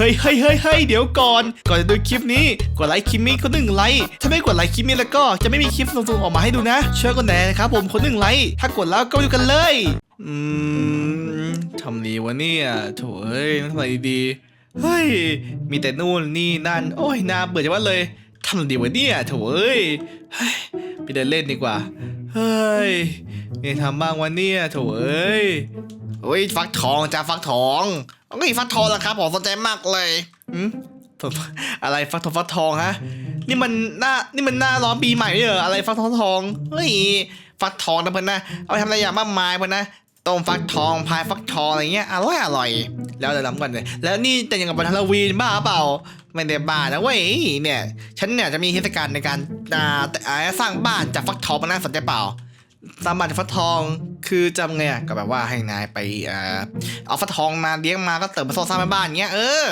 เฮ้ยเฮ้ยเฮ้ยเฮ้ยเดี๋ยวก่อน ก่อนจะดูคลิปนี้ กดไลค์คลิปนี้คนหนึ่งไลค์ ถ้าไม่กดไลค์คลิปนี้แล้วก็จะไม่มีคลิปส่งๆออกมาให้ดูนะ ช่วยกดแหน่นะครับผมคนหนึ่งไลค์ ถ้ากดแล้วก็ดูกันเลย อืมทำดีวะเนี่ยโถเอ้ยทำอะไรดีๆ เฮ้ย มีแต่นู่นนี่นั่น โอ้ยน่าเบื่อจังวะเลยทำอะไรดีวะเนี่ยโถเอ้ย ไปเดินเล่นดีกว่า เฮ้ยมีทำบ้างวันเนี่ยโถเอ้ย โอ้ยฟักทองจ้าฟักทองเอ้ยฟักทองแล้วครับผมสนใจมากเลยอืมอะไรฟักทองฟักทองฮะ นี่มันหน้านี่มันหน้าร้อนปีใหม่เหรออะไรฟักทองทองเฮ้ยฟักทองนะเพื่อนนะเอาไปทำอะไรอย่างมากมายเพื่อนนะต้มฟักทองพายฟักทองอะไรเงี้ยอร่อยอร่อย แล้วเดี๋ยวน้ำกันเลยแล้วนี่แต่ยังกับวันฮาโลวีนบ้าเปล่าไม่ได้บ้านะเว้ยเนี่ย ฉันเนี่ยจะมีเทศกาลในการแต่อ่าสร้างบ้านจากฟักทองมาน่าสนใจเปล่า สางบ้านฟักทองคือจำไงอะก็แบบว่าให้นายไปเอ่อเอาฟักทองมาเลี้ยงมาก็เติมมาสร้างบ้านเงี้ยเออ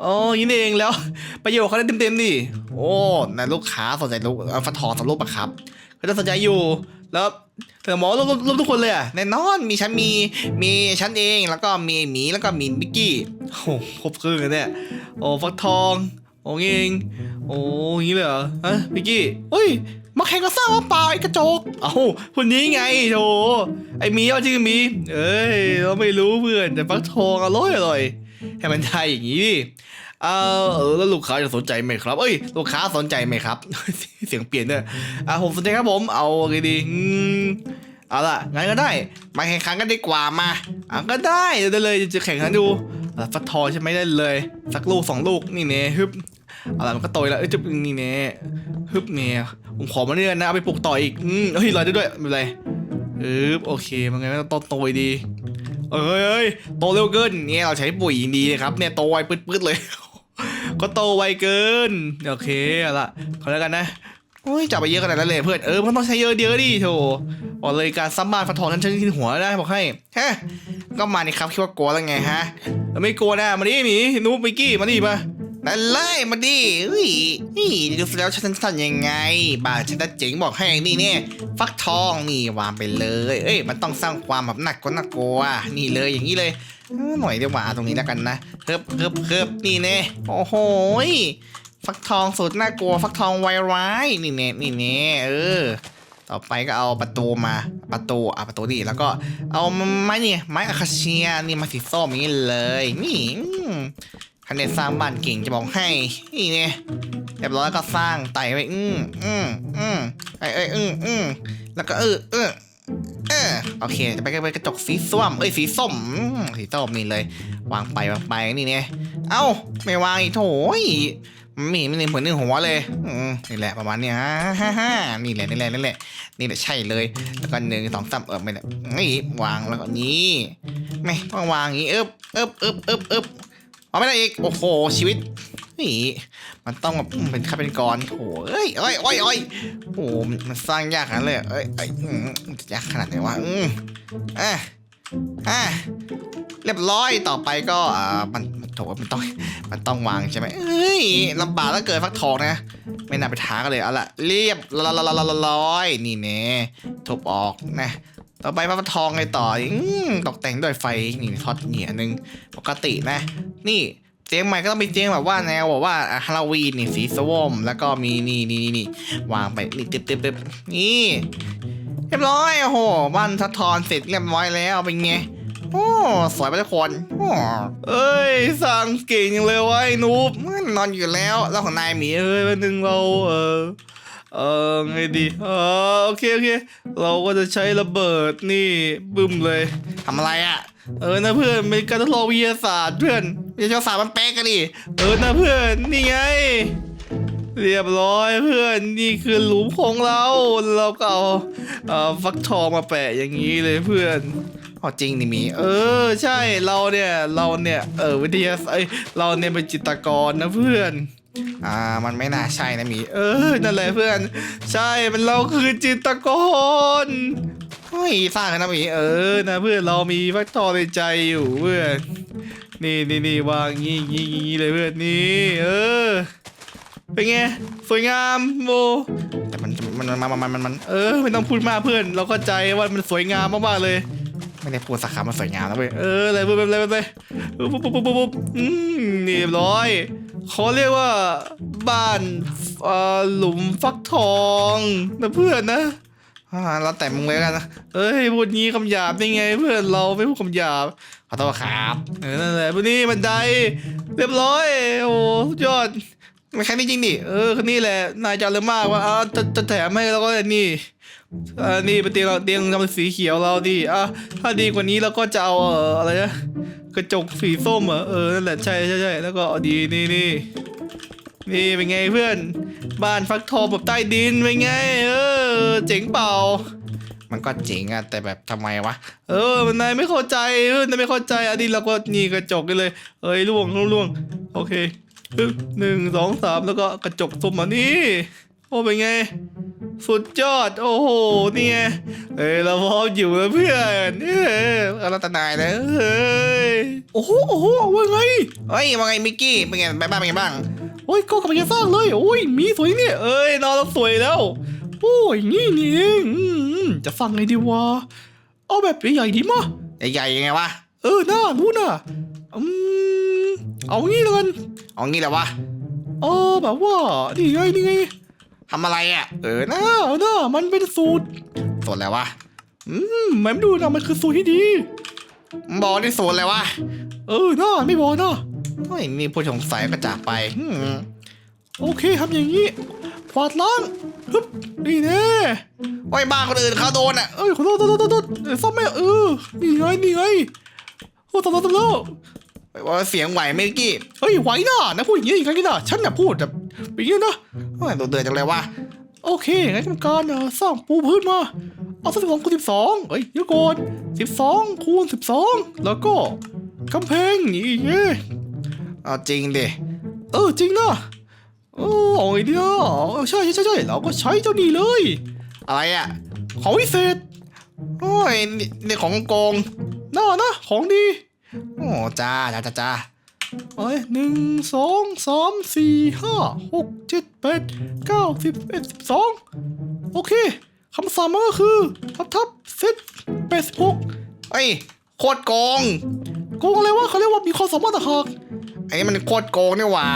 โอ้ยนี่เองแล้วประโยชน์เขาได้เต็มๆดิโอ้นายลูกค้าสนใจลูกเอาฟักทองสำรูปอะครับก็จะสนใจอยู่แล้วเธอหมอรวมรวมทุกคนเลยอะแน่นอนมีฉันมีมีฉันเองแล้วก็มีหมีแล้วก็มีมิกกี้โอ้ครบครื่องเลยเนี่ยโอ้ฟักทองโอ้เองโอ้ยงนี้เลยเหรอฮะมิกกี้เฮ้ย มาแข่งก็สร้างมาเปล่าไอ้กระจก เอ้าคนนี้ไงโธไอ้มีเอาจริงหมี เอ้ยเราไม่รู้เพื่อนแต่ฟักทองอร่อยอร่อยให้มันได้อย่างนี้ดิเออเอแล้วลูกค้าจะสนใจไหมครับ เอ้ย ลูกค้าสนใจไหมครับ เสียงเปลี่ยนด้วยอะผมสนใจครับผม เอาไงดีอืมเอาล่ะงั้นก็ได้ มาแข่งขันกันดีกว่ามาอะก็ได้เดี๋ยวเลยจะแข่งขันดูฟักทองใช่ไหมได้เลย สักลูกสองลูกนี่เน่ฮึบเอาล่ะมันก็โตแล้วเอ้ยจุ๊บนี่เน่ฮึบเน่ ผมขอมาเนื่อนะเอาไปปลูกต่ออีกอืมเฮ้ยลอยได้ด้วยไม่เป็นไรฮึบโอเคมันไงต้องโตดีเอ้ยเอ้ยโตเร็วเกินเนี่ยเราใช้ปุ๋ยดีนะครับเนี่ยโตไวปื๊ดๆเลย ก็โตไวเกินโอเคเอาละเขาแล้วกันนะโอ้ยจับไปเยอะขนาดนั้นเลยเพื่อนเออมันต้องใช้เยอะเดียวดิโถบอกเลยการซ้ำบ้านฟันทองนั้นฉันกินหัวได้บอกให้ฮะก็มานี่ครับคิดว่ากลัวแล้วไงฮะไม่กลัวนะมาดิหมีนูบิกกี้มาดิมา นั่นเลยมาดิเฮ้ยนี่ดูแล้วฉันสั่นยังไงบ้าฉันน่ะเจ๋งบอกให้นี่เนี่ยฟักทองนี่วางไปเลย เอ้ยมันต้องสร้างความแบบหนักกว่าน่ากลัวนี่เลยอย่างนี้เลยหน่อยเดียวมาตรงนี้แล้วกันนะเคิบเคิบเคิบนี่เนี่ยโอ้โหฟักทองสุดน่ากลัวฟักทองไวร้ายนี่เนี่ยนี่เนี่ยเออต่อไปก็เอาประตูมาประตูอะประตูนี่แล้วก็เอาไม้นี่ไม้อะคาเชียนี่มาสีส้มนี้เลยนี่ คะแนนสร้างบ้านเก่งจะบอกให้ นี่เนี่ยเรียบร้อยก็สร้างไต่ไปอืมอืมอื้มไอ้เอ้ยอืมอื้มแล้วก็เออเออเออโอเคจะไปไปกระจกสีส้มเอ้ยสีส้มสีส้มนี่เลย วางไปวางไปนี่เนี่ยเอ้าไม่วางอีกโถยมันไม่เห็นมันเห็นเหมือนหนึ่งหัวเลยอืมนี่แหละประมาณนี้ยฮ่าฮ่านี่แหละนี่แหละนี่แหละนี่แหละใช่เลยแล้วก็หนึ่งสองสามเออไม่ได้นี่วางแล้วก็นี่ไม่ต้องวางอย่างนี้เอ๊บเอ๊บเอ๊บเอ๊บเอ๊บ เอาไม่ได้อีก โอ้โห ชีวิต นี่ มันต้องแบบเป็นขั้นเป็นกรโถเอ้ยเอ้ยเอ้ยเอ้ยโอ้มันสร้างยากขนาดเลยเอ้ยเอ้ยยากขนาดไหนวะอืมอะอะเรียบร้อยต่อไปก็อ่ามันมันโถมันต้องมันต้องวางใช่ไหมเอ้ยลำบากแล้วเกิดฟักทองนะ ไม่น่าไปท้ากันเลยเอาละเรียบร้อยร้อยร้อยร้อยนี่เน่ทุบออกนะ ต่อไปฟักทองไงต่ออตกแต่งด้วยไฟนี่ทอดเหนียหนึ่งปกตินะ นี่เตียงใหม่ก็ต้องเป็นเตียงแบบว่าแนวแบบว่าฮาโลวีนนี่สีส้มแล้วก็มีนี่นี่นี่นี่วางไปนี่ตึ๊บตึ๊บตึ๊บนี่เรียบร้อยโอ้โหบ้านสะทอนเสร็จเรียบร้อยแล้วเป็นไงโอ้สวยไปทุกคนโอ้เอ้ยสั่งเก่งจังเลยวะไอ้นูบนอนอยู่แล้ว แล้วของนายหมีเอ้ยวันหนึ่งเราเออ เออไงดีเออโอเคโอเค เราก็จะใช้ระเบิดนี่บึ้มเลยทำอะไรอะ่ะ เออนะเพื่อนเป็นการทดลองวิทยาศาสตร์เพื่อนวิทยาศาสตร์มันแป๊กกันดิเออนะเพื่อนนี่ไง เรียบร้อยเพื่อนนี่คือหลุมของเราเราก็เอาเอ่อฟักทองมาแปะอย่างนี้เลยเพื่อนเอาจริงนี่หมี เออใช่เราเนี่ยเราเนี่ยเออวิทยาศาสตร์เอ้ยเราเนี่ยเป็นจิตรกรนะเพื่อน อ่ามันไม่น่าใช่นะหมี เออนั่นแหละเพื่อน ใช่มันเราคือจิตรกรเฮ้ยสร้างกันนะหมีเออนะเพื่อนเรามีฟักทองในใจอยู่เพื่อนนี่นี่นี่วางงี้งี้งี้เลยเพื่อนนี่เออเป็นไงสวยงามโมแต่มันมันมันมันมันมันมันเออไม่ต้องพูดมากเพื่อน เราเข้าใจว่ามันสวยงามมากๆเลยไม่ได้พูดสักคำมันสวยงามนะเว้ยเออเลยไปไปเลยไปไปปุ๊บปุ๊บปุ๊บปุ๊บปุ๊บอืมนี่เรียบร้อย เขาเรียกว่าบ้านเอ่อหลุมฟักทองนะเพื่อนนะเราแต่มึงไว้กันนะเอ้ยพูดงี้คำหยาบได้ไง เพื่อนเราไม่พูดคำหยาบขอโทษครับเออนั่นแหละพวกนี้บันไดเรียบร้อย โอ้ยอดไม่แค่นี้จริงดิเออคนนี้แหละนายจะเอาเลยมากว่าอ่าจะจะแถมให้แล้วก็นี่อ่านี่เป็นเตียงเราเตียงทำเป็นสีเขียวเราดิอะถ้าดีกว่านี้เราก็จะเอาเอ่ออะไรนะ กระจกสีส้มเหรอเออนั่นแหละใช่ใช่ใช่แล้วก็เอาดีนี่นี่นี่เป็นไงเพื่อน บ้านฟักทองแบบใต้ดินเป็นไง เออ เจ๋งเปล่า มันก็เจ๋งอะแต่แบบทำไมวะเออมันนายไม่เข้าใจเออนายไม่เข้าใจอันนี้เราก็นี่กระจกกันเลย เอ้ยล่วงล่วงล่วงโอเคปึ๊บหนึ่งสองสามแล้วก็กระจกส้มมานี่โอ้เป็นไง สุดยอด โอ้โหนี่ไงเอ้ยเราพร้อมอยู่แล้วเพื่อนเออเราตนายนะเฮ้ยโอ้โหโอ้โหว่าไงเฮ้ยว่าไงมิกกี้เป็นไงไปบ้านเป็นไงบ้างโอ้ยก็กำลังจะสร้างเลยโอ้ยมีสวยเนี่ยเอ้ยนอนแล้วสวยแล้วโอ้ยนี่นี่เองอืมจะสร้างไงดีวะเอาแบบใหญ่ๆดีมะใหญ่ๆยังไงวะเออน่ารู้น่ะอืมเอางี้แล้วกันเอางี้แหละวะเออแบบว่านี่ไงนี่ไง ทำอะไรอะ เออนะเออนะมันเป็นสูตร สูตรอะไรวะ อืมแม่ดูนะมันคือสูตรที่ดีบอกนี่สูตรอะไรวะ เออนะไม่บอกนะเฮ้ยมีผู้สงสัยก็จากไปอืมโอเคทำอย่างนี้กวาดล้างฮึบนี่แน่ไว้บ้านคนอื่นเขาโดนอะ เอ้ยขอโทษขอโทษขอโทษเออซ่อมไม่เออ นี่ไง นี่ไงโอ้ตายแล้วตายแล้ ว่าเสียงไหวไหมกี้ เฮ้ยไหวนะนะพูดอย่างนี้อีกครั้งนี้นะฉันน่ะพูดแบบอย่างนี้นะโอ้ยตัวเดือดจังเลยวะโอเคงั้นกรรมการเออสร้างปูพื้นมา เอาสิบสองคูณสิบสองเฮ้ยเดี๋ยวก่อนสิบสองคูณสิบสองแล้วก็กำแพงนี่ไงเอาจริงดิเออจริงนะโอ้ยเดียวใช่ใช่ใช่เราก็ใช้เจ้านี่เลย อะไรอะของวิเศษโอ้ยนี่นี่ของโกงน่านะของดี โอ้จ้าจ้าจ้าจ้าเอ้ยหนึ่งสองสามสี่ห้าหกเจ็ดแปดเก้าสิบเอ็ดสิบสองโอเคคำสั่งมันก็คือ ทับทับเซตแปดสิบหกไอ้ยโคตรโกงโกงอะไรวะเขาเรียกว่ามีความสามารถต่างหากไอ้นี่มันโคตรโกงนี่หว่า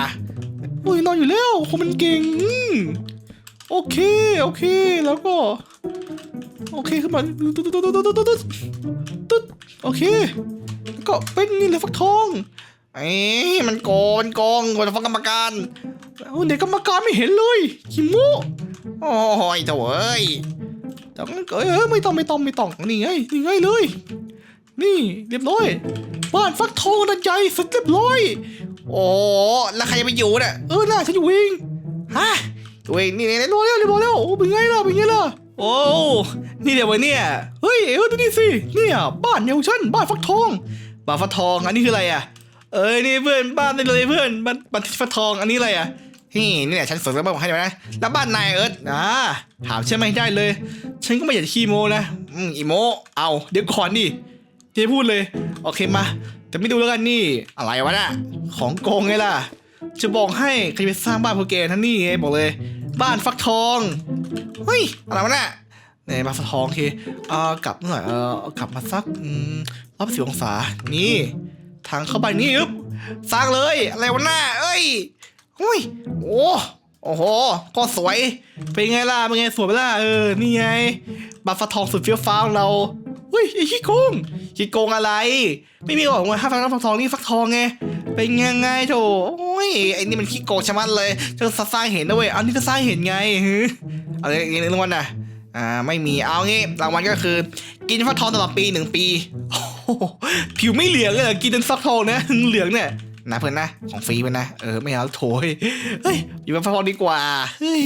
โอ้ยนอนอยู่แล้วคนมันเก่งอืมโอเคโอเคแล้วก็ โอเคขึ้นมาตึ๊ดตึ๊ดตึ๊ดตึ๊ดตึ๊ดตึ๊ดตึ๊ดโอเคแล้ว ก็เป็นนี่เลยฟักทองไอ้มันโกงมันโกงคนฟังกรรมการโอ้เด็กกรรมการไม่เห็นเลยคิโมโอ้ยเจ้าเอ้ยแต่งั้นเออไม่ต้องไม่ต้องไม่ต้องนี่ไงนี่ไงเลย นี่เรียบร้อยบ้านฟักทองนันใหญ่เสร็จเรียบร้อยโอ้แล้วใครจะไปอยู่เนี่ยเออน่าฉันอยู่เองฮะอยู่เองนี่นี่เรียบร้อยแล้วเรียบร้อยแล้วโอ้เป็นไงล่ะเป็นไงล่ะโอ้นี่เดี๋ยววะเนี่ยเฮ้ยเออดูนี่สิเนี่ยบ้านเนี่ยของฉันบ้านฟักทอง บ้าฟักทองอันนี้คืออะไรอะ เอ้ยนี่เพื่อนบ้านนี่เลยเพื่อนบ้านบ้านฟักทองอันนี้อะไรอะนี่นี่แหละฉันสวยแล้วบอกให้ดูนะแล้วบ้านนายเอิร์ธอ่าถามใช่ไหมได้เลย ฉันก็ไม่อยากขี้โมนะอืมอีโมเอาเดี๋ยวก่อนดิเจ๊พูดเลย โอเคมาแต่ไม่ดูแล้วกันนี่อะไรวะน่ะของโกงไงล่ะ จะบอกให้ใครไปสร้างบ้านพวกแกท่านนี่ไงบอกเลย บ้านฟักทองเฮ้ยอะไรวะน่ะเนี่ยบ้าฟักทองโอเคเอ่อกลับหน่อยเออกลับมาสักอืม รอบสิบองศา นี่ทางเข้าไปนี่อึ๊บสร้างเลย อะไรวะหน้า เอ้ยอุ้ยโอ้โอ้โห ก็สวย เป็นไงล่ะ เป็นไงสวยไหมล่ะ เออ นี่ไง บัฟฟาทองสุดเฟี้ยวฟ้าของเราเฮ้ยไอ้ขี้โกงขี้โกงอะไร ไม่มีหรอกว่าห้าฟักฟักทองนี่ฟักทองไง เป็นยังไงโถโอ้ย ไอ้นี่มันขี้โกงชะมัดเลยจะสร้างเห็นนะเว้ย อันนี้ก็สร้างเห็นไงฮึอะไรอีกรางวัลน่ะ อ่า ไม่มี เอางี้ รางวัลก็คือ กินฟักทองตลอดปีหนึ่งปี ผิวไม่เหลืองเลยกินจนฟักทองนะเหลืองเนี่ยนะเพื่อนนะของฟรีเพื่อนนะเออไม่เอาโถยเฮ้ยอยู่เป็นฟักทองดีกว่าเฮ้ย